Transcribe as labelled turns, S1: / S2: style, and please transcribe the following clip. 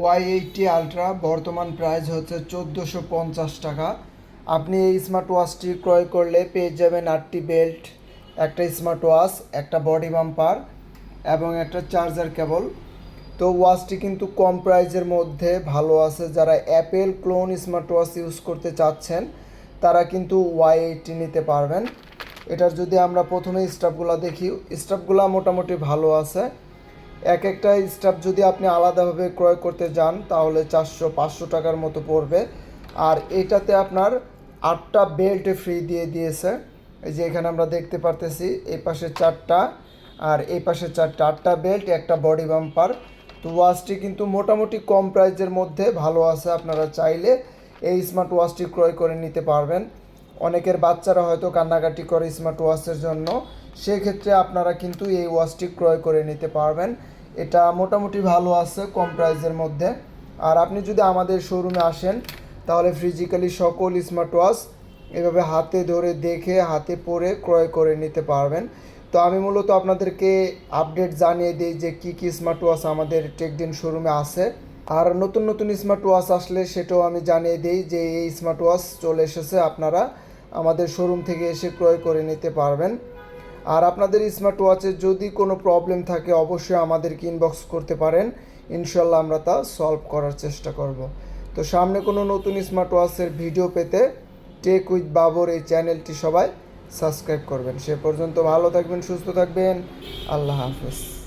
S1: Y eighty ultra বর্তমান price হচ্ছে চোদ্দোশো পঞ্চাশ টাকা। আপনি এই স্মার্ট ওয়াচটি ক্রয় করলে পেয়ে যাবেন আটটি বেল্ট একটা স্মার্ট ওয়াচ একটা বডি বাম্পার এবং একটা চার্জার কেবল তো ওয়াচটি কিন্তু কম প্রাইজের মধ্যে ভালো আছে। যারা apple clone smart watch use করতে চাচ্ছেন, তারা কিন্তু ওয়াই এইটটি নিতে পারবেন। এটার যদি আমরা প্রথমে স্টাফগুলো দেখি স্টাফগুলো মোটামুটি ভালো আছে। এক একটা স্টাফ যদি আপনি আলাদাভাবে ক্রয় করতে যান, তাহলে চারশো, পাঁচশো টাকার মতো পড়বে। আর এটাতে আপনার আটটা বেল্ট ফ্রি দিয়ে দিয়েছে। এই যে এখানে আমরা দেখতে পারতেছি, এই পাশে চারটা, আর এই পাশে চারটা, আটটা বেল্ট, একটা বডি বাম্পার। তো ওয়াচটি কিন্তু মোটামুটি কম প্রাইজের মধ্যে ভালো আছে, আপনারা চাইলে এই স্মার্ট ওয়াচটি ক্রয় করে নিতে পারবেন। অনেকের বাচ্চারা হয়তো কান্নাকাটি করে স্মার্ট ওয়াচের জন্য। সেক্ষেত্রে আপনারা কিন্তু এই ওয়াচটি ক্রয় করে নিতে পারবেন। এটা মোটামুটি ভালো আছে কম প্রাইসের মধ্যে। আর আপনি যদি আমাদের শোরুমে আসেন, তাহলে ফিজিক্যালি সকল স্মার্ট ওয়াচ এভাবে হাতে ধরে দেখে, হাতে পরে ক্রয় করে নিতে পারবেন। তো আমি মূলত আপনাদেরকে আপডেট জানিয়ে দিই যে কী কী স্মার্ট ওয়াচ আমাদের টেকদিন শোরুমে আছে। আর নতুন নতুন স্মার্ট ওয়াচ আসলে সেটাও আমি জানিয়ে দিই যে এই স্মার্ট ওয়াচ চলে এসেছে, আপনারা আমাদের শোরুম থেকে এসে ক্রয় করে নিতে পারবেন। আর আপনাদের স্মার্ট ওয়াচের যদি কোনো প্রবলেম থাকে, অবশ্যই আমাদেরকে ইনবক্স করতে পারেন। ইনশাল্লাহ আমরা তা সলভ করার চেষ্টা করব। তো সামনে কোনো নতুন স্মার্ট ওয়াচের ভিডিও পেতে টেক উইথ বাবর এই চ্যানেলটি সবাই সাবস্ক্রাইব করবেন। সে পর্যন্ত ভালো থাকবেন, সুস্থ থাকবেন। আল্লাহ হাফেজ।